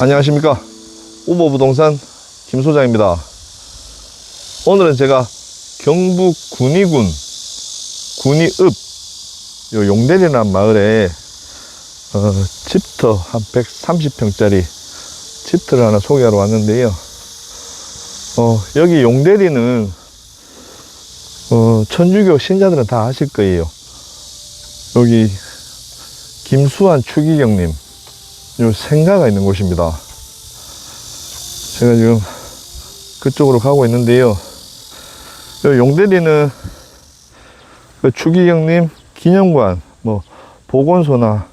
안녕하십니까? 우보부동산 김 소장입니다. 오늘은 제가 경북 군위군 군위읍 요 용대리라는 마을에 어, 집터 한 130평짜리 집터를 하나 소개하러 왔는데요. 어, 여기 용대리는 어, 천주교 신자들은 다 아실 거예요. 여기 김수환 추기경님 요 생가가 있는 곳입니다. 제가 지금 그쪽으로 가고 있는데요. 요 용대리는 그 추기경님 기념관, 뭐 보건소나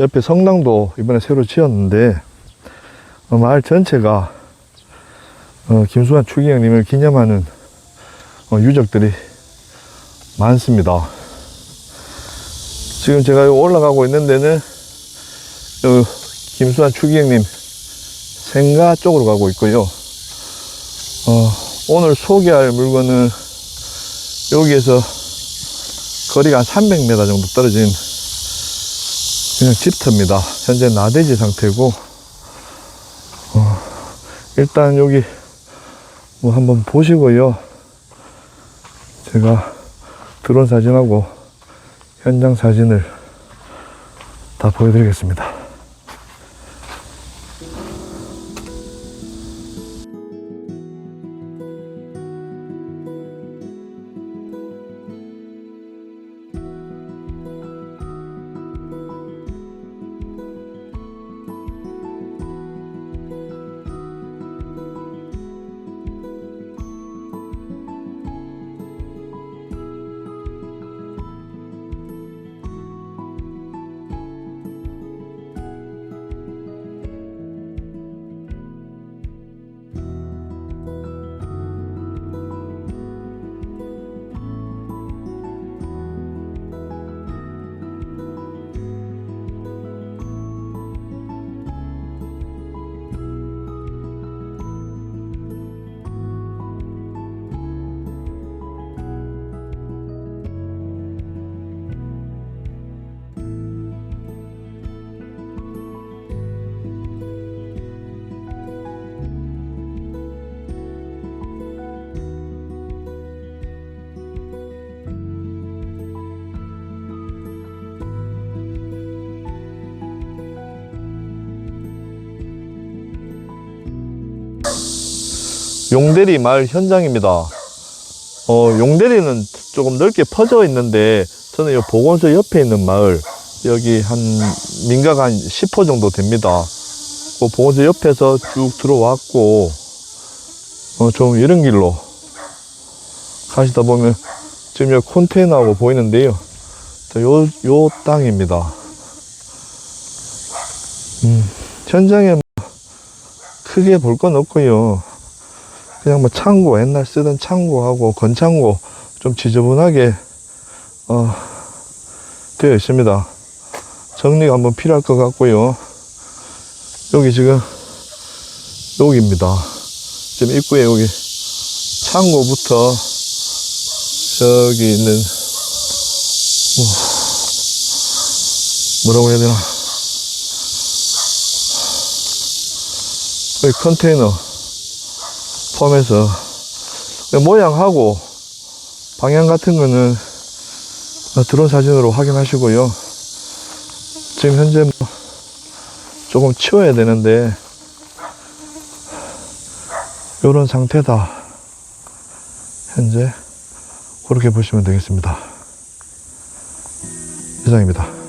옆에 성당도 이번에 새로 지었는데 어, 마을 전체가 어, 김수환 추기경님을 기념하는 어, 유적들이 많습니다. 지금 제가 요 올라가고 있는 데는 요 김수환 추기경님 생가 쪽으로 가고 있고요. 어, 오늘 소개할 물건은 여기에서 거리가 한 300m 정도 떨어진 그냥 집터입니다. 현재 나대지 상태고, 어, 일단 여기 뭐 한번 보시고요. 제가 드론 사진하고 현장 사진을 다 보여드리겠습니다. 용대리 마을 현장입니다. 어, 용대리는 조금 넓게 퍼져 있는데 저는 이 보건소 옆에 있는 마을 여기 한 민가가 한 10호 정도 됩니다. 그 보건소 옆에서 쭉 들어왔고 어, 좀 이런 길로 가시다 보면 지금 여기 컨테이너하고 보이는데요. 요, 요 땅입니다. 음, 현장에 뭐 크게 볼 건 없고요. 그냥 뭐 창고 옛날 쓰던 창고하고 건창고 좀 지저분하게 어, 되어 있습니다. 정리가 한번 필요할 것 같고요. 여기 지금 여기입니다. 지금 입구에 여기 창고부터 저기 있는 뭐, 뭐라고 해야 되나 여기 컨테이너 포함해서 모양하고 방향 같은 거는 드론 사진으로 확인하시고요. 지금 현재 뭐 조금 치워야 되는데 이런 상태다. 현재 그렇게 보시면 되겠습니다. 이상입니다.